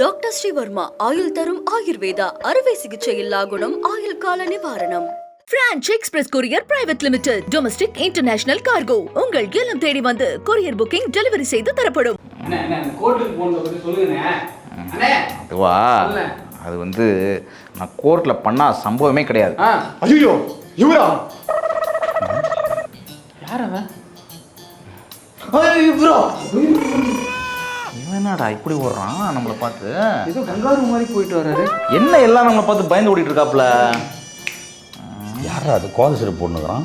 Doctor Sreevarma ஆயுள் தரும் ஆயுர்வேதா அறுவை சிகிச்சை இல்லா குணம் ஆயுள் கால நிவாரணம். Branch express courier private limited domestic international cargo உங்கள் இல்லம் தேடி வந்து கொரியர் புக்கிங் டெலிவரி செய்து தரப்படும். அதுவா? சொல்லேன். அது வந்து நான் கோர்ட்டில் பண்ண சம்பவமே கிடையாது. ஐயோ இவரா? யார் அவன்? இவரா? இவன் என்னடா இப்படி ஓடுறான்? நம்மளை பார்த்து. ஏதோ கங்காரு மாதிரி போயிட்டு வர்றாரு. என்ன எல்லாம் நம்மளை பார்த்து பயந்து ஓடிட்டு இருக்காப்புல? யாரா அது? கோத சிறப்பு போட்டுக்கிறான்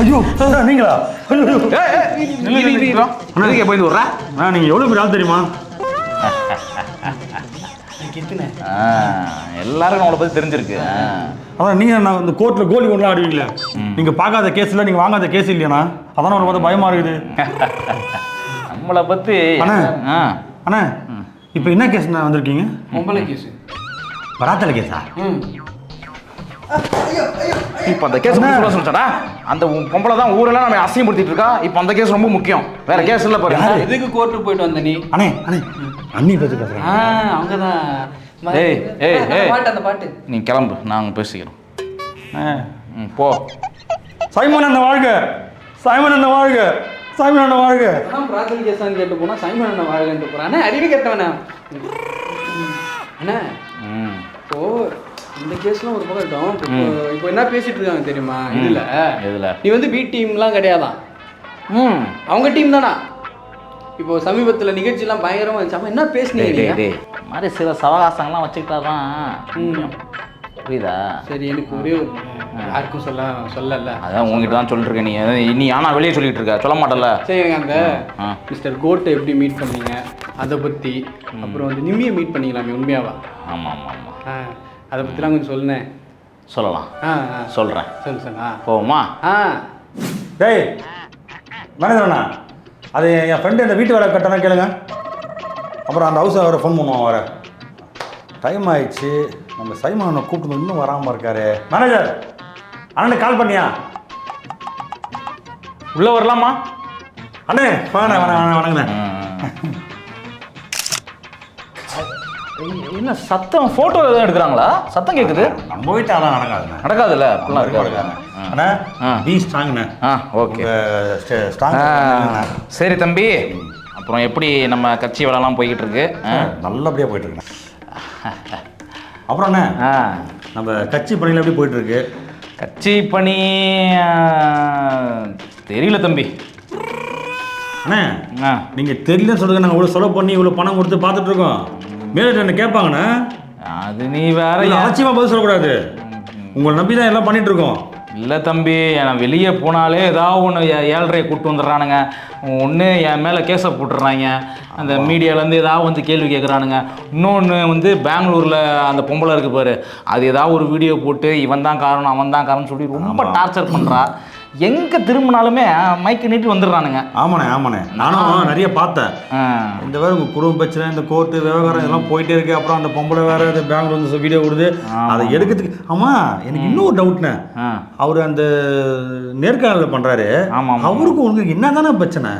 ஐயோ நீங்களா. எதுக்கு பயந்து ஓடுற. அண்ணா நீங்க எவ்வளவு பெரிய ஆள் தெரியுமா? ஆ, எல்லாருக்கும் நம்மளை பற்றி தெரிஞ்சிருக்கு. ஆ. அதான் நீங்க நான் இந்த கோர்ட்ல கோலி கொண்டுலாம் ஆடுவீங்களே. நீங்க பார்க்காத கேஸ் இல்ல நீங்க வாங்காத கேஸ் இல்லையாண்ணா? அதான் ஒரு பார்த்து பயமா இருக்குது. நம்மளை பற்றி அண்ணா. ஆ. அண்ணா இப்போ என்ன கேஸ் வந்திருக்கீங்க? பொம்பளை கேஸு வராத்தல கேஸா ம். இப்போ அந்த கேஸ் சொல்ல சொல்லிட்டா அந்த பொம்பளை தான் ஊரெல்லாம் நம்ம அசிங்கப்படுத்திட்டு இருக்கா? இப்போ அந்த கேஸ் ரொம்ப முக்கியம். வேற கேஸ் இல்லை பாருங்க எதுக்கு கோர்ட்டுக்கு போயிட்டு வந்த நீ? அண்ணே அண்ணே அண்ணி பத்தி பேசுறேன் ஆ அவங்க தான் ஏய், ஏய், அந்த ஏய். பாட்டு அந்த பாட்டு. நீ கிளம்பு நாங்கள் பேசிக்கிறோம். ம் போ. சைமன் அந்த வாழ்க. சைமன் அந்த வாழ்க. சைமன் அந்த வாழ்க. அதான் பிரார்த்தனை கேஸான்னு கேட்டு போனா சைமன் அண்ணன் வாழ்கன்ட்டு போறான். அண்ணா அறிவு கேட்டவனே. அண்ணா இப்போ இந்த கேஸ்லாம் ஒரு பக்கம் இருக்கட்டும். இப்போ என்ன பேசிட்டு இருக்காங்க தெரியுமா? இதுல. எதுல? நீ வந்து பி டீம்லாம் கிடையாதான். ம். அவங்க டீம் தானா? இப்போ சமீபத்துல நிகழ்ச்சிலாம் பயங்கரமா இருந்துச்சு. என்ன பேசுனீங்க மாதிரி சில சவகாசங்கள்லாம் வச்சுக்கிட்டா தான் முடியும். புரியுதா? சரி எனக்கு ஒரே ஒரு யாருக்கும் சொல்ல சொல்லல. அதான் உங்ககிட்ட தான் சொல்லிட்டு இருக்கேன் நீ. அதான் நீ ஆனா வெளியே சொல்லிட்டு இருக்க சொல்ல மாட்டல சரி அந்த ஆ. மிஸ்டர் கோட்டை எப்படி மீட் பண்ணீங்க? அதை பத்தி. அப்புறம் வந்து நிம்மியை மீட் பண்ணிக்கலாமே உண்மையாவா? ஆமாம் ஆமாம் ஆமாம் ஆ அதை பற்றிலாம் கொஞ்சம் சொல்லுனேன். சொல்லலாம். ஆ ஆ. சொல்கிறேன் சொல்லு சொல்லு ஆ. போவோமா? ஆ. டேய் மேனேஜர்ண்ணா அது என் ஃப்ரெண்டு இந்த வீட்டு வேலை கட்டணா கேளுங்க. அப்புறம் அந்த ஹவுஸ் அவரை ஃபோன் பண்ணுவான் வர டைம் ஆயிடுச்சு. நம்ம சைமனை கூப்பிட்டு இன்னும் வராமல் இருக்காரு. மேனேஜர் அண்ணனுக்கு கால் பண்ணியா? உள்ள வரலாமா? அண்ணே வாங்க வணங்க வணங்கண்ணே என்ன சத்தம் ஃபோட்டோ எதுவும் எடுக்கிறாங்களா? சத்தம் கேட்குது நம்ம வீட்டு அதெல்லாம் நடக்காதுண்ணே. நடக்காதுல்ல? அப்படிலாம் இருக்காது. அண்ணா. பி ஸ்ட்ராங்ண்ணே ஆ ஓகே ஸ்ட்ராங் சரி தம்பி. அப்புறம் எப்படி நம்ம கட்சி வேலைலாம் போய்கிட்டு இருக்கு? நல்லபடியாக போயிட்டு இருக்கேன் அப்புறம் அண்ணே ஆ. நம்ம கட்சி பணியில் எப்படி போயிட்டு இருக்கு கட்சி பணி தெரியல தம்பி. அண்ணே நீங்கள் தெரியலன்னு சொல்லுங்க நாங்கள் இவ்வளோ செலவு பண்ணி இவ்வளோ பணம் கொடுத்து பார்த்துட்டு இருக்கோம் மேலே என்ன கேட்பாங்கண்ணே? அது நீ வேற இல்ல, ஏன்? அலட்சியமா பதில் சொல்லக்கூடாது. உங்களை நம்பி தான் எல்லாம் பண்ணிட்டு இருக்கோம் இல்லை தம்பி நான் வெளியே போனாலே ஏதாவது ஒன்று ஏழரையை கூப்பிட்டு வந்துடுறானுங்க. ஒன்று என் மேலே கேஸை போட்டுடுறாங்க. அந்த மீடியாலேருந்து ஏதாவது வந்து கேள்வி கேட்குறானுங்க. இன்னொன்று வந்து பெங்களூரில் அந்த பொம்பளை இருக்கு பாரு. அது ஏதாவது ஒரு வீடியோ போட்டு இவன் தான் காரணம் அவன் தான் காரணம் சொல்லி ரொம்ப டார்ச்சர் பண்ணுறா எங்கே திரும்பினாலுமே மைக்கு நீட்டி வந்துடுறானுங்க. ஆமாண்ணே ஆமாண்ணே. நானும் நிறைய பார்த்தேன். இந்த வேறு உங்கள் குடும்ப பிரச்சனை இந்த கோர்ட்டு விவகாரம் இதெல்லாம் போயிட்டே இருக்கு. அப்புறம் அந்த பொம்பளை வேற இது பெங்களூர் வந்து வீடியோ விடுது. அதை எடுக்கிறதுக்கு ஆமாம் எனக்கு இன்னொரு டவுட்ண்ணே. அவர் அந்த நேர்காணல் பண்ணுறாரு ஆமா, ஆமா. அவருக்கு உங்களுக்கு என்ன தானே பிரச்சனை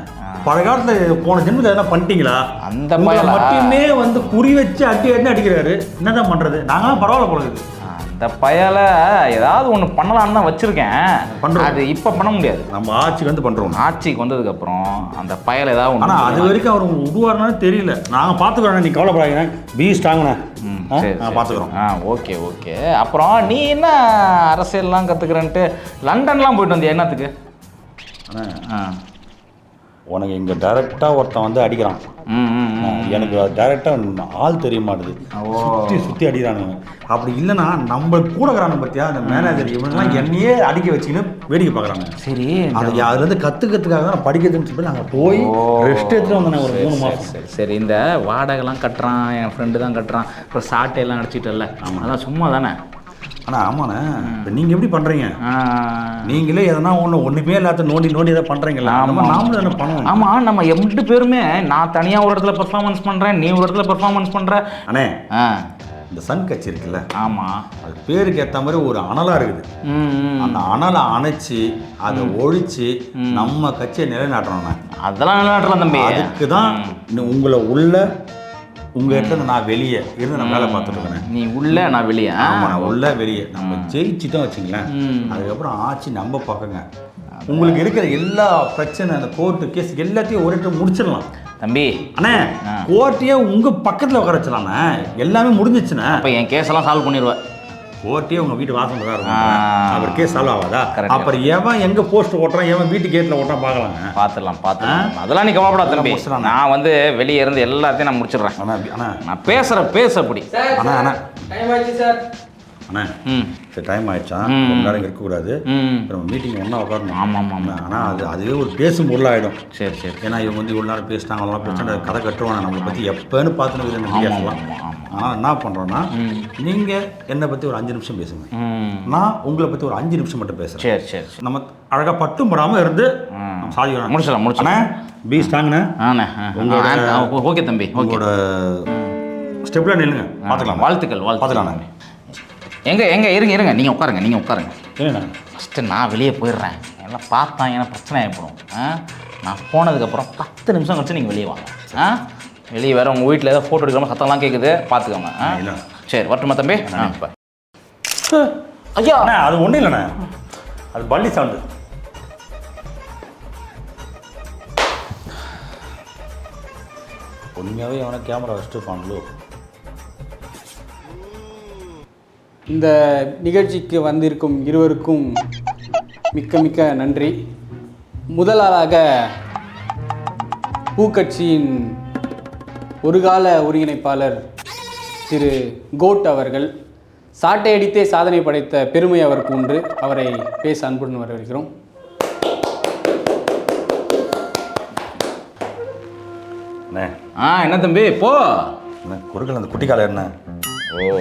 பழைய காலத்தில் போன ஜென்மத்தில் எதனா பண்ணிட்டீங்களா? அந்த? மட்டுமே வந்து குறி வச்சு அடி அடி அடிக்கிறாரு. என்னதான் பண்ணுறது நாங்களாம் பரவாயில்ல போல இருக்குது அந்த பயலை ஏதாவது ஒன்று பண்ணலான்னு தான் வச்சுருக்கேன். அது இப்போ பண்ண முடியாது. நம்ம ஆட்சிக்கு வந்து பண்ணுறோம் ஆட்சிக்கு வந்ததுக்கப்புறம் அந்த பயலை ஏதாவது ஒன்று ஆனால் அது வரைக்கும் அவர் விடுவாருன்னு தெரியல. நாங்கள் பார்த்துக்குறோம் நீ கவலைப்படாதீங்க. பி ஸ்ட்ராங்ண்ணே. பார்த்துக்குறோம். ஆ ஓகே ஓகே. அப்புறம் நீ என்ன அரசியல்லாம் கற்றுக்கிறன்ட்டு லண்டன்லாம் போயிட்டு வந்தியா? என்னத்துக்கு? ஆ. உனக்கு இங்கே டைரெக்டாக ஒருத்தன் வந்து அடிக்கிறான். எனக்கு டைரெக்டாக ஆள் தெரிய மாட்டுது. சுற்றி சுற்றி அடிக்கிறானுங்க. அப்படி இல்லைன்னா நம்ம கூட இருக்கிறாங்க பார்த்தியா? அந்த மேனேஜர் இவங்கெல்லாம் என்னையே அடிக்க வச்சுக்கின்னு வேடிக்கை பார்க்குறாங்க. சரி. அதை அதுலேருந்து கற்றுக்கிறதுக்காக தான் படிக்கிறதுன்னு சொல்லி நாங்கள் போய். ரெஸ்ட் எடுத்துட்டு வந்தேன் ஒரு மூணு சரி, மாதம் சரி சரி. இந்த வாடகைலாம் கட்டுறான் என் ஃப்ரெண்டு தான் கட்டுறான். அப்புறம் சாட்டையெல்லாம் அடிச்சிட்டல அதான் சும்மா தானே ஆனால் ஆமாண்ணே. இப்போ நீங்கள் எப்படி பண்ணுறீங்க நீங்களே எதனா ஒன்று ஒன்றுமே இல்லாத நோண்டி நோண்டி எதாவது பண்ணுறீங்களா நம்ம நாமளும் என்ன பண்ணணும் ஆமா நம்ம ரெண்டு பேருமே நான் தனியா ஒரு இடத்துல பெர்ஃபார்மன்ஸ் பண்றேன் நீ ஒரு இடத்துல பெர்ஃபார்மன்ஸ் பண்ற. அண்ணே இந்த சன் கட்சி இருக்குல்ல ஆமா. அது பேருக்கு ஏற்ற மாதிரி ஒரு அனலாக இருக்குது. அந்த அனலை அணைச்சி அதை ஒழிச்சு நம்ம கட்சியை நிலைநாட்டுறோம் அதெல்லாம் நிலநாட்டலாம் தம்பி. அதுக்கு தான் உங்களை உள்ள உங்கள் இடத்துல நான் வெளியே இருந்து நான் வேலை பார்த்துட்டு இருக்கிறேன் நீ உள்ள நான் வெளியே? ஆமாம் நான் உள்ள வெளியே. நம்ம ஜெயிச்சுட்டோம் வச்சுங்களேன். ம். அதுக்கப்புறம் ஆட்சி நம்ம பக்கங்க. உங்களுக்கு இருக்கிற எல்லா பிரச்சனை அந்த கோர்ட்டு கேஸ் எல்லாத்தையும் ஒரு இடத்துல முடிச்சிடலாம். தம்பி. அண்ணே. கோர்ட்டையே உங்கள் பக்கத்தில் உட்கார வச்சலாண்ணே எல்லாமே முடிஞ்சிச்சுண்ணே. அப்போ என் கேஸெல்லாம் சால்வ் பண்ணிடுவேன். கோர்ட்டே உங்கள் வீட்டு வாசல் தான் இருக்கும். அவர் கேஸ் சால்வ் ஆகாதா. அப்புறம் எவன் எங்கே போஸ்ட் ஓட்டுறான்? எவன் வீட்டு கேட்டில் ஓட்டுறான் பார்க்கலாங்க. பார்த்துடலாம் பார்த்துடலாம். அதெல்லாம் நீ கவலைப்படாத தம்பி. நான் வந்து வெளியே இருந்து எல்லாத்தையும் நான் முடிச்சிடுறேன். நான் பேசுகிற பேச அப்படி. ஆயிடுச்சு சார். அண்ணா சரி டைம் ஆயிடுச்சா. ரொம்ப நேரம் இருக்கக்கூடாது. ம். இப்போ நம்ம மீட்டிங் ஒன்றா உட்காரணும். ஆமாம் ஆமாம் ஆனால் அது அதுவே ஒரு பேசும் பொருளாகிடும் சரி சரி. ஏன்னா இவங்க வந்து இவ்வளோ நேரம் பேசிட்டாங்க அவ்வளோ பேசிட்டு கதை கட்டுவாங்க நம்மளை பற்றி எப்போன்னு பார்த்துன்னு பேசலாம். ஆனால் என்ன பண்ணுறோன்னா. நீங்கள் என்னை பற்றி ஒரு அஞ்சு நிமிஷம் பேசுங்க. நான் உங்களை பற்றி ஒரு அஞ்சு நிமிஷம் மட்டும் பேசுகிறேன் சரி சரி நம்ம அழகாக பட்டும் படாமல் இருந்து ம். நம்ம சாதிக்கிறோம் முடிச்சிடலாம் அண்ணா பி ஸ்ட்ராங்ண்ணே ஆண்ணே ஓகே தம்பி உங்களோட ஸ்டெப்பில் நில்லுங்க. பார்த்துக்கலாம் வாழ்த்துக்கள் பார்த்துக்கலாம் எங்க எங்க இருங்க இருங்க. நீங்கள் உட்காருங்க நீங்கள் உட்காருங்க. ஏண்ணா ஃபஸ்ட்டு நான் வெளியே போயிடுறேன். எல்லாம் பார்த்தாங்கன்னா பிரச்சனை ஏற்படும் ஆ? நான் போனதுக்கப்புறம் பத்து நிமிஷம் கழிச்சு நீங்கள் வெளியே வாங்க. ஆ? வெளியே வேற உங்கள் வீட்டில் ஏதாவது ஃபோட்டோ எடுக்காம சத்தம்லாம் கேட்குது பார்த்துக்கோங்க ஆ. சரி வரட்டுமா தம்பி? ஆ இப்போ. ஐயா! அண்ணா அது ஒன்றும் இல்லைண்ணே. அது பள்ளி சவுண்டு. உண்மையாகவே அவனை கேமரா வச்சுட்டு பாங்களோ இந்த நிகழ்ச்சிக்கு வந்திருக்கும் இருவருக்கும் மிக்க மிக்க நன்றி. முதலாளாக பூக்கட்சியின் ஒருகால ஒருங்கிணைப்பாளர் திரு கோட் அவர்கள் சாட்டை அடித்தே சாதனை படைத்த பெருமை அவருக்கு உண்டு அவரை பேச அன்புடன் வரவேற்கிறோம். ஆ என்ன தம்பி போ. என்ன குறுக்கல் அந்த குட்டி காலை என்ன? ஓ.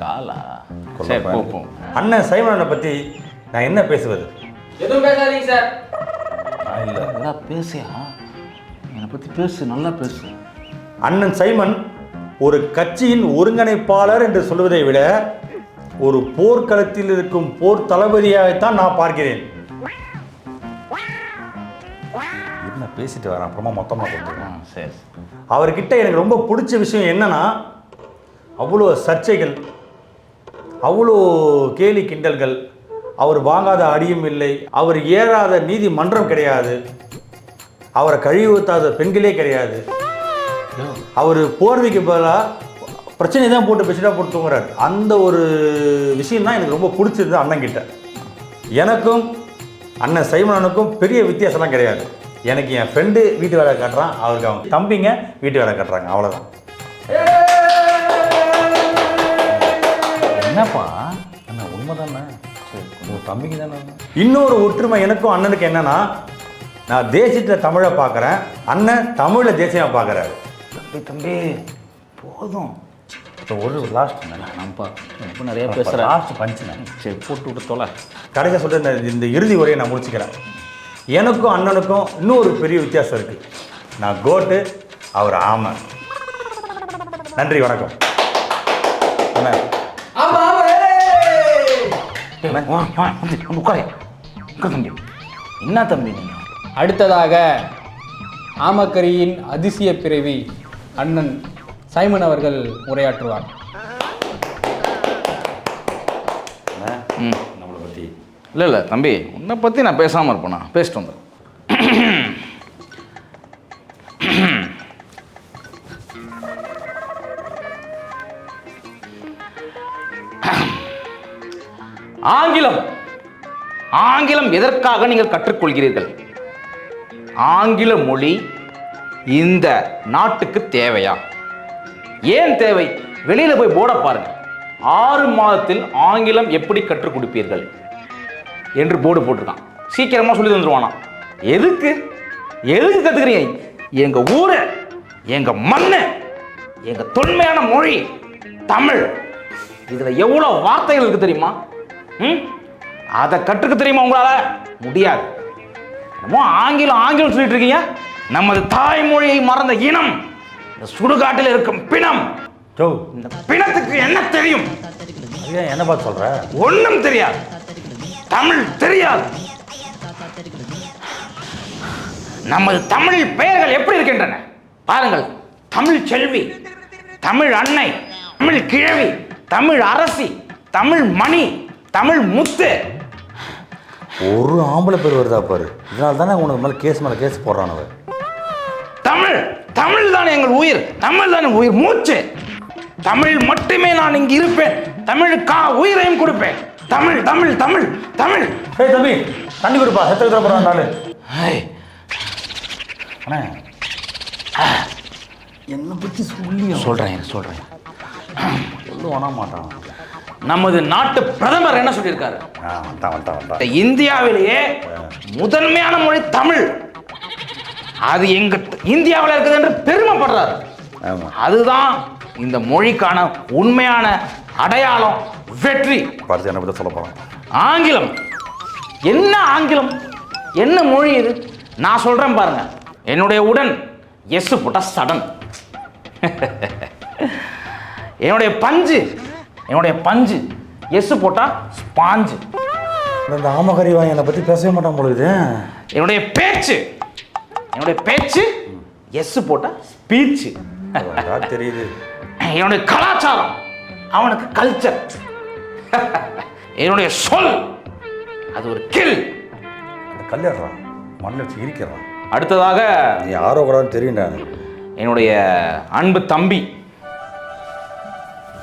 காலா? சரி போ போ. அண்ணன் சைமனனை பற்றி நான் என்ன பேசுவது? எதுவும் பேசாதீங்க சார். நான் இல்லை. நல்லா பேசியா? என்னை பற்றி பேசு நல்லா பேசு. அண்ணன் சைமன் ஒரு கட்சியின் ஒருங்கிணைப்பாளர் என்று சொல்வதை விட ஒரு போர்க்களத்தில் இருக்கும் போர் தளபதியாகத்தான் நான் பார்க்கிறேன். என்ன பேசிட்டு வரேன்? அப்புறமா மொத்தமாக ஆ கொடுத்துருவேன் சரி. அவர்கிட்ட எனக்கு ரொம்ப பிடிச்ச விஷயம் என்னன்னா அவ்வளோ சர்ச்சைகள் அவ்வளோ கேலி கிண்டல்கள். அவர் வாங்காத அடியும் இல்லை. அவர் ஏறாத நீதிமன்றம் கிடையாது. அவரை கழிவுத்தாத ஊத்தாத பெண்களே கிடையாது. அவர் போர்வைக்கு பதிலாக பிரச்சனை தான் போட்டு பேசிட்டா போட்டு தூங்குறாரு. அந்த ஒரு விஷயம் தான் எனக்கு ரொம்ப பிடிச்சிருந்தது அண்ணன்கிட்ட. எனக்கும் அண்ணன் சைமனனுக்கும் பெரிய வித்தியாசம்லாம் கிடையாது. எனக்கு என் ஃப்ரெண்டு வீட்டு வேலை கட்டுறான் அவருக்கு அவங்க தம்பிங்க வீட்டு வேலை கட்டுறாங்க அவ்வளோதான் அண்ணா உண்மைதானே? சரி உங்கள் தம்பிக்கு தானே இன்னொரு ஒற்றுமை எனக்கும் அண்ணனுக்கு என்னன்னா நான் தேசியத்தில் தமிழை பார்க்குறேன் அண்ணன் தமிழை தேசியமாக பார்க்குறாரு. தம்பி தம்பி போதும். இப்போ ஒரு லாஸ்ட் நம்பா ரொம்ப நிறைய பேசுகிறேன் லாஸ்ட் பஞ்சுண்ணே சரி போட்டு விட்டு தொலை. கடைசியாக சொல்லிட்டு இந்த- இந்த இறுதி உரையை நான் முடிச்சுக்கிறேன். எனக்கும் அண்ணனுக்கும் இன்னொரு பெரிய வித்தியாசம் இருக்குது நான் கோட்டு அவர் ஆமை. நன்றி வணக்கம். வந்து உட்காரு. தம்பி. என்ன தம்பி நீங்கள் அடுத்ததாக ஆமக்கரியின் அதிசய பிறவி அண்ணன் சைமன் அவர்கள் உரையாற்றுவார். நம்மளை பற்றி இல்லை இல்லை தம்பி உன்னை பற்றி நான் பேசாமல் இருப்பேனா? பேசிட்டு வந்துடுறேன் எதற்காக நீங்கள் கற்றுக்கொள்கிறீர்கள்? ஆங்கில மொழி இந்த நாட்டுக்கு தேவையா? ஏன் தேவை? வெளியில் போய் போட பாருங்க. ஆறு மாதத்தில் ஆங்கிலம் எப்படி கற்றுக் கொடுப்பீர்கள்? என்று போர்டு போட்டிருக்கான். சீக்கிரமாக சொல்லி தந்துருவானா? எதுக்கு? எதுக்கு கற்றுக்கிறீங்க எங்க ஊரு எங்க மண்ணு எங்க தொன்மையான மொழி தமிழ். இதுல எவ்வளவு வார்த்தைகள் இருக்கு தெரியுமா? ம்? அதை கற்றுக்க தெரியுமா உங்களால? முடியாது. என்னமோ ஆங்கிலம் ஆங்கிலம் சொல்லிட்டு இருக்கீங்க. நமது தாய்மொழியை மறந்த இனம் இந்த சுடுகாட்டில் இருக்கும் பிணம். இந்த பிணத்துக்கு என்ன தெரியும்? என்ன பார்த்து சொல்கிற ஒண்ணும் தெரியாது. தமிழ் தெரியாது. நமது தமிழ் பெயர்கள் எப்படி இருக்கின்றன? பாருங்கள். தமிழ் செல்வி தமிழ் அன்னை தமிழ் கிழவி தமிழ் அரசி தமிழ் மணி தமிழ் முத்து. ஒரு ஆம்பளை பேர் வருதா பாரு. இதனால தானே உனக்கு மேலே கேஸ் மேலே கேஸ் போடுறான் அவன். தமிழ் தமிழ் தான் எங்கள் உயிர். தமிழ் தான் உயிர். மூச்சு. தமிழ் மட்டுமே நான் இங்கு இருப்பேன். தமிழுக்கா உயிரையும் கொடுப்பேன். தமிழ் தமிழ் தமிழ் தமிழ். ஏய் தம்பி தண்ணி கொடுப்பா. செத்து எடுத்துட போகிறான் நாள் அண்ணே. என்னை பற்றி சொல்லி சொல்றேன் இரு, சொல்றேன். சொல்லுவானா மாட்டான். நமது நாட்டு பிரதமர் என்ன சொல்லியிருக்காரு? இந்தியாவிலேயே முதன்மையான மொழி தமிழ். அது எங்க இந்தியாவில் இருக்குது என்று பெருமைப்படுறாரு. அதுதான் இந்த மொழிக்கான உண்மையான அடையாளம் வெற்றி. சொல்ல போகிறான் ஆங்கிலம். என்ன ஆங்கிலம்? என்ன மொழி இது? நான் சொல்றேன் பாருங்க. என்னுடைய உடன் எஸ் போட்டா சடன். என்னுடைய பஞ்சு. என்னுடைய பஞ்சு. எஸ் போட்டா ஸ்பாஞ்சு. இந்த ஆமகரி வாங்கி என்னை பற்றி பேசவே மாட்டான் பொழுது என்னுடைய பேச்சு. என்னுடைய பேச்சு எஸ் போட்டா ஸ்பீச் தெரியுது. என்னுடைய கலாச்சாரம் அவனுக்கு கல்ச்சர் என்னுடைய சொல் அது ஒரு கில் கல்யாடுறான் மண்ணில் வச்சு இருக்கிறான் அடுத்ததாக யாரோ கூடாதுன்னு தெரியும்டா. எனக்கு என்னுடைய அன்பு தம்பி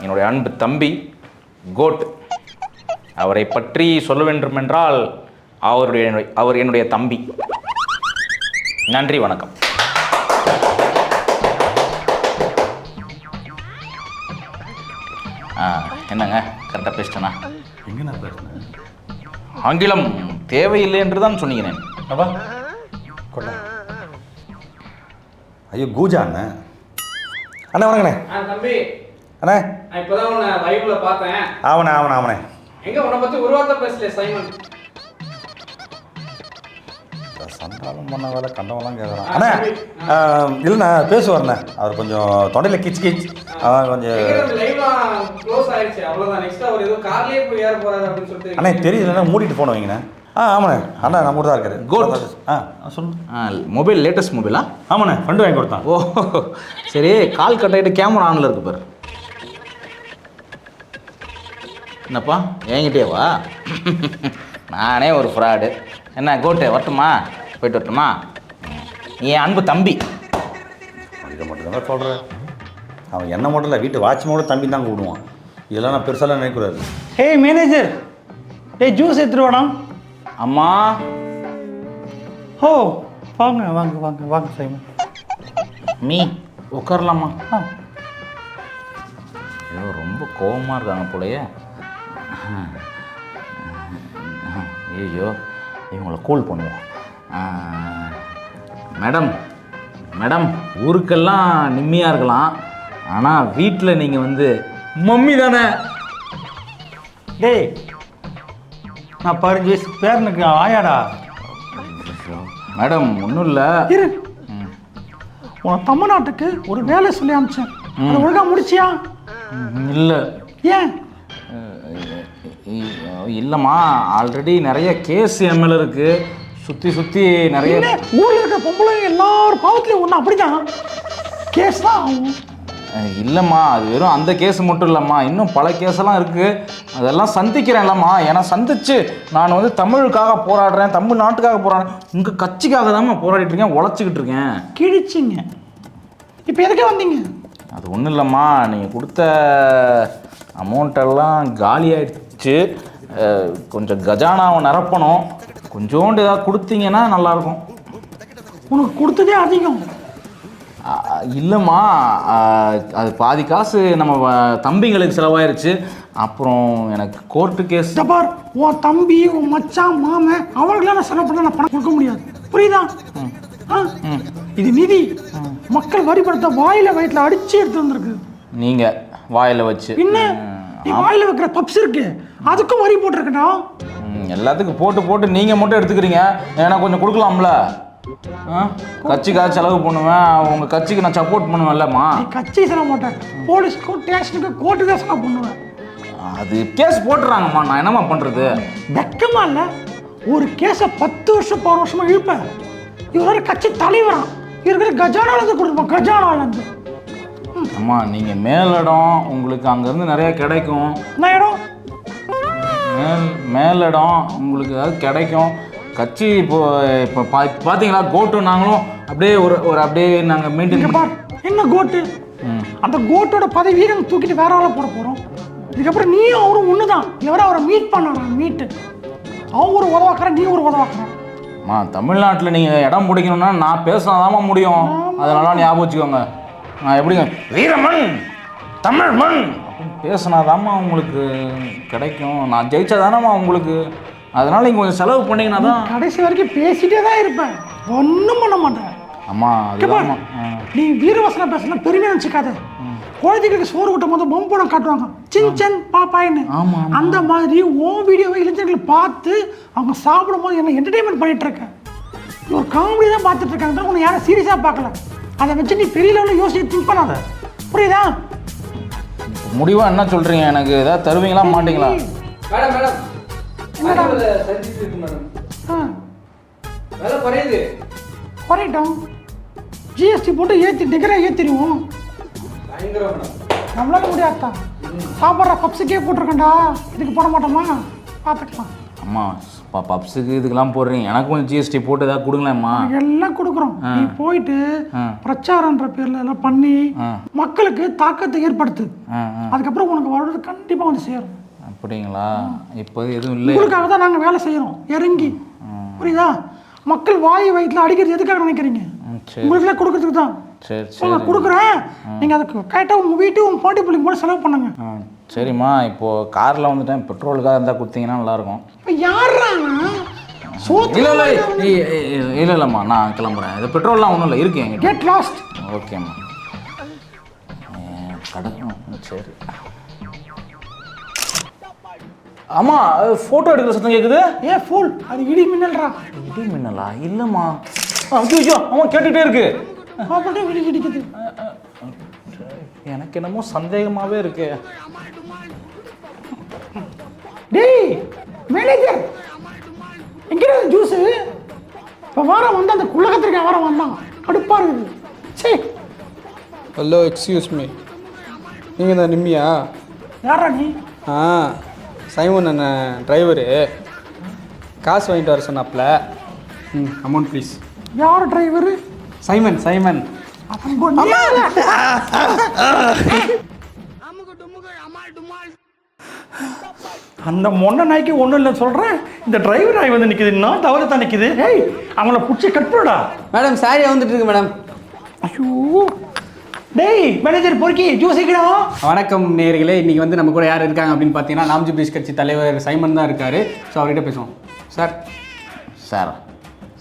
என்னுடைய அன்பு தம்பி கோட். அவரை பற்றி சொல்ல வேண்டும் என்றால் அவருடைய அவர் என்னுடைய தம்பி. நன்றி வணக்கம். ஆ என்னங்க? கரெக்டாக பேசிட்டேனா? எங்கே நான் பேசுனேன் ஆங்கிலம் தேவையில்லை என்று தான் சொன்னீங்க அப்பா ஐயோ கூஜா அண்ணே. அண்ணே வணக்கண்ணே. தம்பி. அண்ணே. இப்போதான் உன்னை லைவ்ல பார்த்தேன். ஆவணே ஆவணே ஆவணே. எங்க உன்னை பத்தி ஒரு வார்த்தை பேசல சைமன்? சண்டாலம் பண்ண வேலை கண்டவெல்லாம் கேட்குறான் அண்ணே இல்லைண்ணே பேசுவார்ண்ணே. அவர் கொஞ்சம் தொண்டையில் கிச் கிச் அதான் கொஞ்சம் லைவ்லாம் க்ளோஸ் ஆயிடுச்சு அவ்வளவுதான். நெக்ஸ்ட் அவர் ஏதோ கார்லயே போய் ஏற போறாரு அப்படின்னு சொல்லிட்டு அண்ணே தெரியலண்ணே மூடிட்டு போன வைங்கண்ணே. ஆ ஆமாண்ணே. அண்ணா நம்ம தான் இருக்காரு. Good. ஆ. சொல்லு. மொபைல் லேட்டஸ்ட் மொபைலா ஆமாண்ணே ஃப்ரெண்டு வாங்கி கொடுத்தான். ஓ சரி கால் கட் ஆகிட்டு கேமரா ஆனில் இருக்கு பாரு. என்னப்பா? என்கிட்டேவா நானே ஒரு ஃப்ராடு என்ன கோட்டு வரட்டுமா? போயிட்டு வரட்டுமா? என் அன்பு தம்பி. இதை மட்டும் தான் சொல்கிறேன் அவன் என்ன மட்டும் இல்லை வீட்டு வாட்ச்மேனோட தம்பி தான் கூடுவான் இதெல்லாம் நான் பெருசாலாம் நினைக்கூடாது ஏய் மேனேஜர் ஏய் ஜூஸ் எடுத்துட்டு வாடா. அம்மா. ஓ வாங்க வாங்க வாங்க வாங்க சைமன். மீ உட்காரலாமா? ஆ. ஐயோ ரொம்ப கோவமாக இருக்காங்க போலயே. ஐயோ இவங்கள கூல் பண்ணுவோம். மேடம் மேடம் ஊருக்கெல்லாம் நிம்மியாக இருக்கலாம். ஆனால் வீட்டில் நீங்கள் வந்து மம்மி தானே? டேய் நான் பதினஞ்சு வயசு பேரனுக்கு ஆயாடா. மேடம் ஒன்றும் இல்லை. இரு. உன் தமிழ்நாட்டுக்கு ஒரு வேலை சொல்லி அனுப்பிச்சேன் அதை ஒழுங்கா முடிச்சியா? இல்லை. ஏன்? இல்லைம்மா ஆல்ரெடி நிறைய கேஸ் என் மேலே இருக்குது சுற்றி சுற்றி நிறைய ஊர்ல இருக்க பொம்பளை எல்லாரும் பாவத்துலயும் ஒண்ணு அப்படிதான். கேஸ் தான் ஆகும். இல்லைம்மா அது வெறும் அந்த கேஸ் மட்டும் இல்லைம்மா. இன்னும் பல கேஸெல்லாம் இருக்குது அதெல்லாம் சந்திக்கிறேன்லம்மா ஏன்னா சந்திச்சு நான் வந்து தமிழுக்காக போராடுறேன் தமிழ் நாட்டுக்காக போராடுறேன். உங்கள் கட்சிக்காக தான்மா போராடிட்டு இருக்கேன் உழைச்சிக்கிட்டு இருக்கேன். கிழிச்சிங்க. இப்போ எதுக்கு வந்தீங்க? அது ஒன்றும் இல்லைம்மா. நீங்கள் கொடுத்த அமௌண்ட்டெல்லாம் காலி ஆயிடுச்சு அஹ் கொஞ்சம் கஜானாவை நிரப்பணும். கொஞ்சோண்டு ஏதாவது கொடுத்தீங்கன்னா நல்லாயிருக்கும். உனக்கு கொடுத்ததே அதிகம். இல்லைம்மா. அது பாதி காசு நம்ம தம்பிங்களுக்கு செலவாயிருச்சு. அப்புறம் எனக்கு கோர்ட்டு கேஸ் இந்த பார். உன் தம்பி உன் மச்சான் மாமன் நான் செலவு பண்ண நான் பணம் கொடுக்க முடியாது. புரியுதா? இது நிதி. மக்கள் வரி பணத்தை வாயில வயிற்றுல அடிச்சு எடுத்து வந்திருக்கு. நீங்கள் வாயில் வச்சு. பின்ன? நீ வாயில வைக்கிற பப்ஸ் இருக்கு. அதுக்கும் வரி போட்டிருக்கடா எல்லாத்துக்கும் போட்டு போட்டு நீங்கள் மட்டும் எடுத்துக்கிறீங்க. எனக்கு கொஞ்சம் கொடுக்கலாம்ல. கட்சிக்காக செலவு பண்ணுவேன். உங்கள் கட்சிக்கு நான் சப்போர்ட் பண்ணுவேன்லம்மா. கட்சி செலவு மாட்டேன் போலீஸ்க்கு ஸ்டேஷனுக்கு கோர்ட்டுக்கு தான் செலவு பண்ணுவேன். அது கேஸ் போட்டுறாங்கம்மா. நான் என்னம்மா பண்ணுறது வெக்கமா இல்ல. ஒரு கேஸை பத்து வருஷம் பதினோரு வருஷமா இழுப்பேன். இவர் கட்சி தலைவரா. இருக்கிற கஜானால இருந்து கொடுப்போம். கஜானால இருந்து அம்மா நீங்கள் மேலிடம் உங்களுக்கு அங்கேருந்து நிறைய கிடைக்கும். என்ன இடம்? மேல் மேலிடம் உங்களுக்கு ஏதாவது கிடைக்கும். கட்சி இப்போ இப்போ பா பார்த்தீங்களா கோட்டு நாங்களும் அப்படியே ஒரு ஒரு அப்படியே நாங்கள் மெயின்டைன் என்ன கோட்டு அந்த கோட்டோட பதவியை நம்ம தூக்கிட்டு வேற ஆளை போட போறோம். இதுக்கப்புறம் நீயும் அவரும் ஒன்று தான் எவரோ அவரை மீட் பண்ணணும் மீட்டு அவன் ஒரு உதவாக்குறேன் நீ ஒரு உதவாக்குறேன் அம்மா தமிழ்நாட்டில் நீங்கள் இடம் பிடிக்கணும்னா நான் பேசினாதாம்மா முடியும். அதனால ஞாபகம் வச்சுக்கோங்க. நான் எப்படிங்க? வீரமண் தமிழ் மண் அப்படின்னு பேசினாதாம்மா உங்களுக்கு கிடைக்கும். நான் ஜெயிச்சாதானம்மா உங்களுக்கு. அதனால நீங்கள் கொஞ்சம் செலவு பண்ணீங்கன்னா தான் கடைசி வரைக்கும் பேசிட்டே தான் இருப்பேன். ஒன்றும் பண்ண மாட்டேன். அம்மா அதுதான்மா ஆ. நீ வீரவசனம் பேசினா பெருமையா வச்சுக்காத குழந்தைகளுக்கு சோறு ஊட்டும் போது பொம்மை படம் காட்டுவாங்க. சின்சன் பாப்பாயின்னு அந்த மாதிரி ஓ வீடியோவை இளைஞர்கள் பார்த்து அவங்க சாப்பிடும் போது என்ன என்டர்டைன்மெண்ட் பண்ணிட்டு இருக்கேன் ஒரு காமெடி தான் பார்த்துட்டு இருக்காங்க. உன்னை யாரும் சீரியஸாக பார்க்கல. அதை வச்சு நீ பெரிய லெவலில் யோசிச்சு திங்க் பண்ணாத. புரியுதா? முடிவாக என்ன சொல்கிறீங்க எனக்கு ஏதாவது தருவீங்களா மாட்டீங்களா? Madam madam. என்னடா? சர்வீஸ் இருக்கு மேடம். குறையுது. குறையட்டும். ஜிஎஸ்டி போட்டு ஏற்றி டிகிராக ஏற்றிடுவோம் நம்மளால முடியாதுதான் சாப்பிட்ற பப்ஸுக்கே போட்டிருக்கேன்டா. இதுக்கு போட மாட்டோமா? பார்த்துக்கலாம் அம்மா ப பப்ஸுக்கு இதுக்கெல்லாம் போடுறீங்க. எனக்கு கொஞ்சம் ஜிஎஸ்டி போட்டு ஏதாவது கொடுங்களேம்மா எல்லாம் கொடுக்குறோம். நீ போயிட்டு. பிரச்சாரன்ற பேர்ல எல்லாம் பண்ணி. மக்களுக்கு தாக்கத்தை ஏற்படுத்து. அதுக்கப்புறம் உனக்கு வர்றது கண்டிப்பா வந்து சேரும். அப்படிங்களா? இப்போ எதுவும் இல்லை. உங்களுக்காக தான் நாங்க வேலை செய்யறோம் இறங்கி. புரியுதா? மக்கள் வாய் வயிற்றுல அடிக்கிறது எதுக்காக நினைக்கிறீங்க? உங்களுக்குலாம் கொடுக்கறதுக்கு தான். சரி கொடுக்குறேன். நீங்க அதுக்கு கரெக்டாக உங்க வீட்டு உங்க பாட்டி பிள்ளைங்க கூட செலவு பண்ணுங்க. சரிம்மா இப்போது காரில் வந்துட்டேன். பெட்ரோலுக்காக இருந்தால் கொடுத்தீங்கன்னா நல்லாயிருக்கும். யாரா இல்லை இல்லை இல்லை இல்லைம்மா நான் கிளம்புறேன். இது பெட்ரோல்லாம் ஒன்றும் இல்லை இருக்கு என்கிட்ட. கெட் லாஸ்ட் ஓகேம்மா. கடக்கும் சரி. அம்மா ஃபோட்டோ எடுக்கிற சத்தம் கேட்குது ஏ ஃபுல் அது இடி மின்னல்ரா இடி மின்னலா? இல்லைம்மா. ஐயோ அம்மா கேட்டுகிட்டே இருக்கு. அப்படியே எனக்கு என்னமோ சந்தேகமாகவே இருக்கு. டேய் மேனேஜர் எங்கே ஜூஸு இப்போ வாரம் வந்து அந்த குள்ளகத்திரிக்காய் வாரம் வந்தான். கடுப்பாக இருக்குது. சே ஹலோ எக்ஸ்கியூஸ் மீ நீங்கள் தான் நிம்மியா? யாரா நீ? ஆ சைமன் அண்ணன் டிரைவரு காசு வாங்கிட்டு வர சொன்னாப்ல. ம் அமௌண்ட் ப்ளீஸ் யார் டிரைவரு சைமன் சைமன். அந்த மொன்ன நாய்க்கு ஒன்றும் இல்லை சொல்கிறேன் இந்த டிரைவர் நாய் வந்து நிற்குது நான் தவறு தான் நிற்குது ஏய் அவங்கள பிடிச்சி கட் பண்ணுடா மேடம் சாரி வந்துட்டு இருக்கு மேடம். ஐயோ. டேய் மேனேஜர் பொறுக்கி ஜூஸ் வைக்கணும் வணக்கம் நேயர்களே. இன்னைக்கு வந்து நம்ம கூட யார் இருக்காங்க அப்படின்னு பார்த்தீங்கன்னா நாம்ஜி பிரிஸ் கட்சி தலைவர் சைமன் தான் இருக்காரு. ஸோ அவர்கிட்ட பேசுவோம். சார் சார்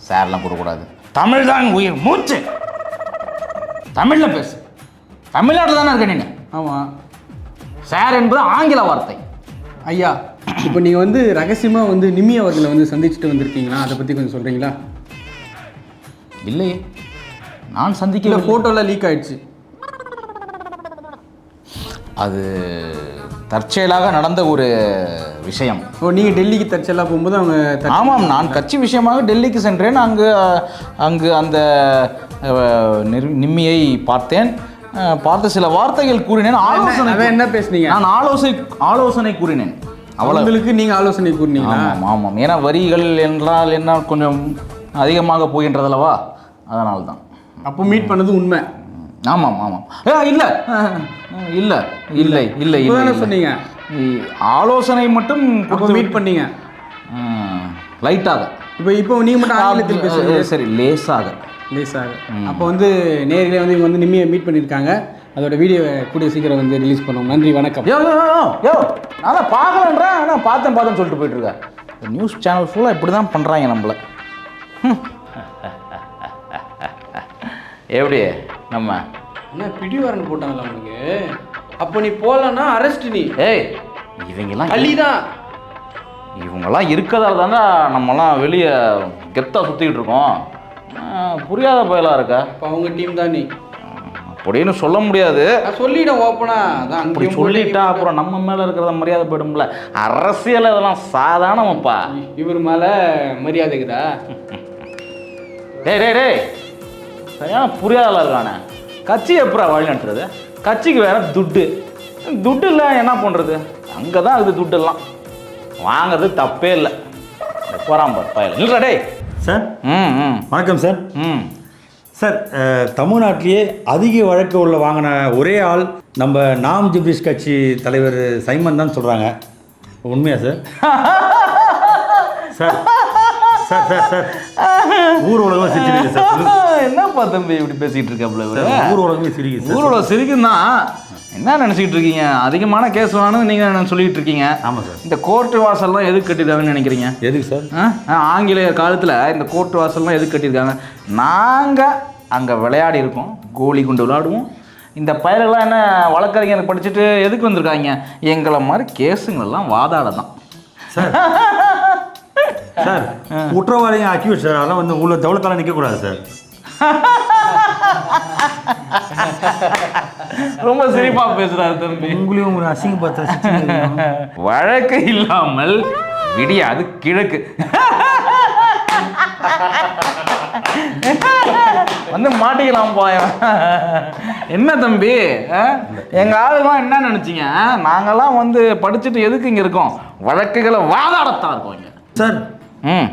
சார்லாம் கொடுக்கக்கூடாது தமிழ் தான் உயிர் மூச்சு. தமிழில் பேசு. தமிழ்நாட்டில் தானே இருக்க நீங்கள் ஆமாம் சார் என்பது ஆங்கில வார்த்தை. ஐயா இப்போ நீங்கள் வந்து ரகசியமாக வந்து நிம்மி அவர்களை வந்து சந்திச்சுட்டு வந்திருக்கீங்களா? அதை பற்றி கொஞ்சம் சொல்கிறீங்களா இல்லையே. நான் இல்லை சந்திக்க ஃபோட்டோலாம் லீக் ஆயிடுச்சு. அது தற்செயலாக நடந்த ஒரு விஷயம். ஓ நீங்கள் டெல்லிக்கு தற்செயலாக போகும்போது அவங்க ஆமாம் நான் கட்சி விஷயமாக டெல்லிக்கு சென்றேன். அங்கு அங்கு அந்த நிம்மியை பார்த்தேன். பார்த்து சில வார்த்தைகள் கூறினேன். ஆலோசனை என்ன பேசுனீங்க? நான் ஆலோசனை ஆலோசனை கூறினேன். அவ்வளவு. அவங்களுக்கு நீங்கள் ஆலோசனை கூறினீங்களா? ஆமாம் ஆமாம். ஏன்னா வரிகள் என்றால் என்ன கொஞ்சம் அதிகமாக போகின்றதல்லவா? அதனால தான் அப்போ மீட் பண்ணது உண்மை. ஆமாம் ஆமாம். ஏ இல்லை. இல்லை இல்லை இல்லை இல்லை சொன்னீங்க. ஆலோசனை மட்டும் அப்போ மீட் பண்ணீங்க. லைட்டாக இப்போ இப்போ நீங்கள் மட்டும் சரி லேசாக. லேஸாக அப்போ வந்து நேரிலே வந்து இவங்க வந்து நிம்மியை மீட் பண்ணியிருக்காங்க அதோட வீடியோவை கூடிய சீக்கிரம் வந்து ரிலீஸ் பண்ணுவோம். நன்றி வணக்கம். யோ யோ நான் பார்க்கலன்றேன் ஆனால் பார்த்தேன் பார்த்தேன்னு சொல்லிட்டு போயிட்டு இருக்கேன் நியூஸ் சேனல் ஃபுல்லாக இப்படி தான் பண்ணுறாங்க நம்மள. எப்படி நம்ம? என்ன பிடிவாரன் போட்டாங்களா உனக்கு? அப்போ நீ போகலன்னா அரெஸ்ட் நீ. ஏய் இவங்கெல்லாம் அலிதான் இவங்கெல்லாம் இருக்கிறதால தானே நம்மலாம் வெளியே கெத்தாக சுற்றிக்கிட்டு இருக்கோம். புரியாத பயலாக இருக்கா? அப்போ அவங்க டீம் தான் நீ. அப்படின்னு சொல்ல முடியாது. சொல்லிட்டேன் ஓப்பனா. அதான் அப்படி அங்கேயும் சொல்லிட்டா அப்புறம் நம்ம மேலே இருக்கிறத மரியாதை போயிடும்ல. அரசியல் இதெல்லாம் சாதாரணமாப்பா. இவர் மேலே மரியாதைக்குதா டேய் டேய் டேய். சரியான புரியாதல இருக்கானே. கட்சி எப்படா வழி நடத்துறது? கட்சிக்கு வேற துட்டு. துட்டு இல்லை என்ன பண்ணுறது அங்கே தான் இது துட்டெல்லாம். வாங்குறது தப்பே இல்லை. போகிறான் பாரு பயல். இல்லைடா டேய். சார்? ம் ம். வணக்கம் சார். ம். சார் தமிழ்நாட்டிலேயே அதிக வழக்கு உள்ள வாங்கின ஒரே ஆள் நம்ம நாம் ஜிப்ரிஷ் கட்சி தலைவர் சைமன் தான் சொல்கிறாங்க உண்மையா sir? Sir sir sir sir. ஊர் உலகம் சிரிச்சிருக்கு சார். என்னப்பா தம்பி இப்படி பேசிகிட்டு இருக்காப்புல ஊர் உலகமே சிரிக்குது சார். ஊரோட சிரிக்கும் தான் என்ன நினச்சிக்கிட்டு இருக்கீங்க? அதிகமான கேஸ் வேணும்னு நீங்கள் சொல்லிட்டு இருக்கீங்க? ஆமாம் சார். இந்த கோர்ட்டு வாசல்லாம் எதுக்கு கட்டிருக்காங்கன்னு நினைக்கிறீங்க? எதுக்கு சார்? ஆ? ஆ, ஆங்கிலேயர் காலத்தில் இந்த கோர்ட்டு வாசல்லாம் எதுக்கு கட்டியிருக்காங்க? நாங்கள் அங்கே விளையாடி இருக்கோம். கோலி குண்டு விளையாடுவோம். இந்த பயலெல்லாம் என்ன வழக்கறிஞர் படிச்சுட்டு எதுக்கு வந்திருக்காங்க? எங்களை மாதிரி கேஸுங்களெல்லாம் வாதாட தான். சார். சார் குற்றவாளியும் அக்யூட் சார் அதெல்லாம் வந்து உள்ள தவளத்தால நிற்கக்கூடாது சார். ரொம்ப சிரிப்பா பேசுறாரு தம்பி. உங்களையும் ஒரு அசிங்க பார்த்து வழக்கு இல்லாமல் விடியாது கிழக்கு. வந்து மாட்டிக்கலாம் போயன் என்ன தம்பி? எங்க ஆளுலாம் என்ன நினைச்சீங்க? நாங்கெல்லாம் வந்து படிச்சுட்டு எதுக்கு இங்க இருக்கோம்? வழக்குகளை வாதாடத்தான் இருக்கோம் இங்க. சார்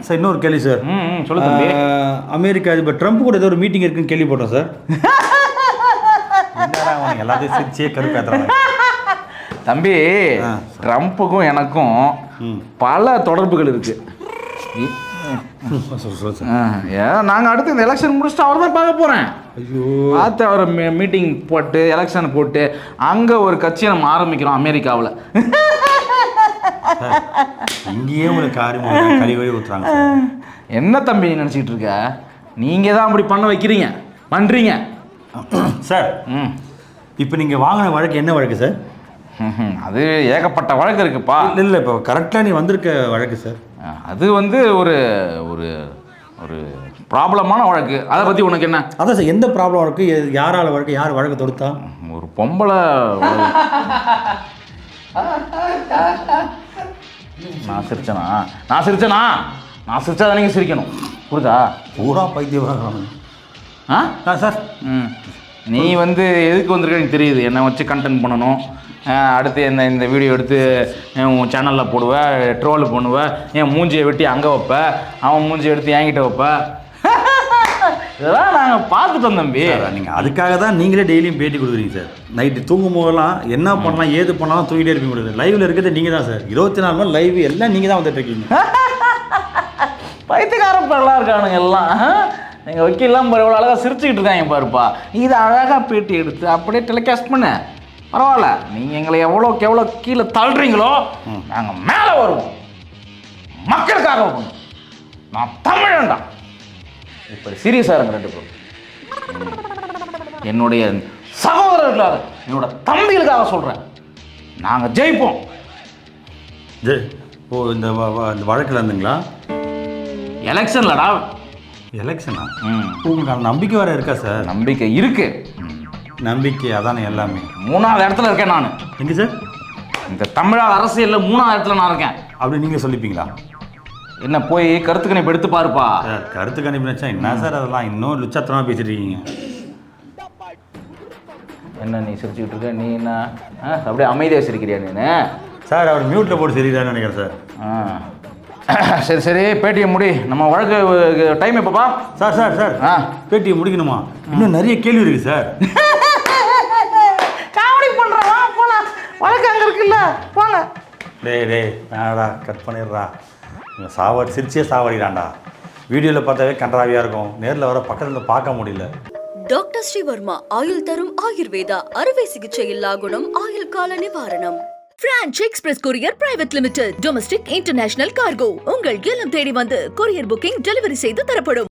சார் இன்னொரு கேள்வி சார். ம் ம், சொல்லு தம்பி. ஆஹ், அமெரிக்கா அதிபர் ட்ரம்ப் கூட ஏதோ ஒரு மீட்டிங் இருக்குன்னு கேள்விப்பட்டோம் சார். எல்லாத்தையும் சிரிச்சே கருப்பேத்துறாங்க தம்பி. ட்ரம்ப்புக்கும் எனக்கும். பல தொடர்புகள் இருக்கு. நாங்கள் அடுத்து இந்த எலெக்ஷன் முடிச்சுட்டு அவர் தான் பார்க்க போகிறேன் ஐயோ. பார்த்து அவரை மீட்டிங் போட்டு எலெக்ஷன் போட்டு அங்கே ஒரு கட்சியை நம்ம ஆரம்பிக்கிறோம் அமெரிக்காவில். இங்கேயே உங்களுக்கு காரி கறி வழி ஊத்துறாங்க சார். என்ன தம்பி நீ நினச்சிக்கிட்டு இருக்க? நீங்கள் தான் அப்படி பண்ண வைக்கிறீங்க. பண்ணுறீங்க சார் ம். இப்போ நீங்கள் வாங்கின வழக்கு என்ன வழக்கு சார்? ம்ஹும். அது ஏகப்பட்ட வழக்கு இருக்குப்பா. இல்லை இல்லை இப்போ கரெக்டாக நீ வந்திருக்க வழக்கு சார். அது வந்து ஒரு ஒரு ஒரு ப்ராப்ளமான வழக்கு. அதை பற்றி உனக்கு என்ன? அதான் சார் எந்த ப்ராப்ளம் எ- யாரால வழக்கு? யார் வழக்கு தொடுத்தா? ஒரு பொம்பளை. நான் சிரிச்சனா? நான் சிரிச்சனா? நான் சிரிச்சா நீங்க சிரிக்கணும். புரியுதா? பூரா பைத்தியம் ஆ? ஆ சார். ம். நீ வந்து எதுக்கு வந்திருக்க? எனக்கு தெரியுது. என்னை வச்சு கண்டென்ட் பண்ணணும். அடுத்து என்ன இந்த வீடியோ எடுத்து உன் சேனலில் போடுவ ட்ரோல் பண்ணுவ என் மூஞ்சியை வெட்டி அங்கே வைப்ப அவன் மூஞ்சியை எடுத்து என்கிட்ட வைப்ப. இதெல்லாம் நாங்கள் பார்த்துட்டோம் தம்பி. நீங்கள் அதுக்காக தான் நீங்களே டெய்லியும் பேட்டி கொடுக்குறீங்க சார். நைட்டு தூங்கும் போதெல்லாம் என்ன பண்ணலாம் ஏது பண்ணலாம் தூங்கிட்டே இருப்பீங்க கொடுக்குது லைவ்ல இருக்கிறது நீங்கள் தான் சார். இருபத்தி நாலு மணி லைவ் எல்லாம் நீங்கள் தான் வந்துட்டு இருக்கீங்க. பைத்தியக்கார பரலாம் இருக்கானுங்க எல்லாம். எங்கள் வக்கீல்லாம் பாரு எவ்வளோ அழகாக சிரிச்சுக்கிட்டு இருக்காங்க பாருப்பா. இதை அழகாக பேட்டி எடுத்து அப்படியே டெலிகாஸ்ட் பண்ணு. பரவாயில்ல. நீங்கள் எங்களை எவ்வளோக்கு எவ்வளோ கீழே தள்ளுறீங்களோ நாங்கள் மேலே வருவோம். மக்களுக்காக நான் தமிழன்டா. இப்போ சீரியஸாக இருங்க ரெண்டு பேரும். என்னுடைய சகோதரர்களாக என்னோட தம்பிகளுக்காக சொல்கிறேன் நாங்கள் ஜெயிப்போம். ஜெய். ஓ இந்த வ- வ- இந்த வழக்கில் இருந்துங்களா எலெக்ஷன்லடா. எலெக்ஷனா? ம். உங்களுக்கு அந்த நம்பிக்கை வேறு இருக்கா சார்? நம்பிக்கை இருக்கு. நம்பிக்கை அதானே எல்லாமே. மூணாவது இடத்துல இருக்கேன் நான். எங்கே சார்? இந்த தமிழக அரசியலில் மூணாவது இடத்துல நான் இருக்கேன். அப்படி நீங்கள் சொல்லிப்பீங்களா? என்ன போய் கருத்து கணிப்பு எடுத்து பாருப்பா. சார் கருத்து கணிப்பு நினச்சா என்ன சார் அதெல்லாம்? இன்னும் லுச்சத்தனமாக பேசிட்டு இருக்கீங்க. என்ன நீ சிரிச்சுக்கிட்டு இருக்க? நீ என்ன ஆ, அப்படியே அமைதியாக சிரிக்கிறியா நீ சார் அவர் மியூட்டில் போட்டு சரியில்லைன்னு நினைக்கிறேன் சார். ஆ. சரி சரி பேட்டியை முடி. நம்ம வழக்கு டைம் எப்பப்பா? சார் சார் சார் ஆ. பேட்டியை முடிக்கணுமா? இன்னும் நிறைய கேள்வி இருக்கு சார். காமெடி பண்ணுறா போலாம். வழக்கு அங்கே இருக்குல்ல போங்க டேய் டேய் வேணாடா கட் பண்ணிடுறா. சாவடி சிரிச்சே சாவடிக்கிறாண்டா வீடியோவில் பார்த்தாவே கன்றாவியாக இருக்கும். நேரில் வர பக்கத்தில் பார்க்க முடியல. டாக்டர் ஸ்ரீவர்மா ஆயுள் தரும் ஆயுர்வேதா அறுவை சிகிச்சை இல்லா குணம் ஆயுள் கால நிவாரணம். Franch express courier private limited domestic international cargo உங்கள் இல்லம் தேடி வந்து கொரியர் புக்கிங் டெலிவரி செய்து தரப்படும்.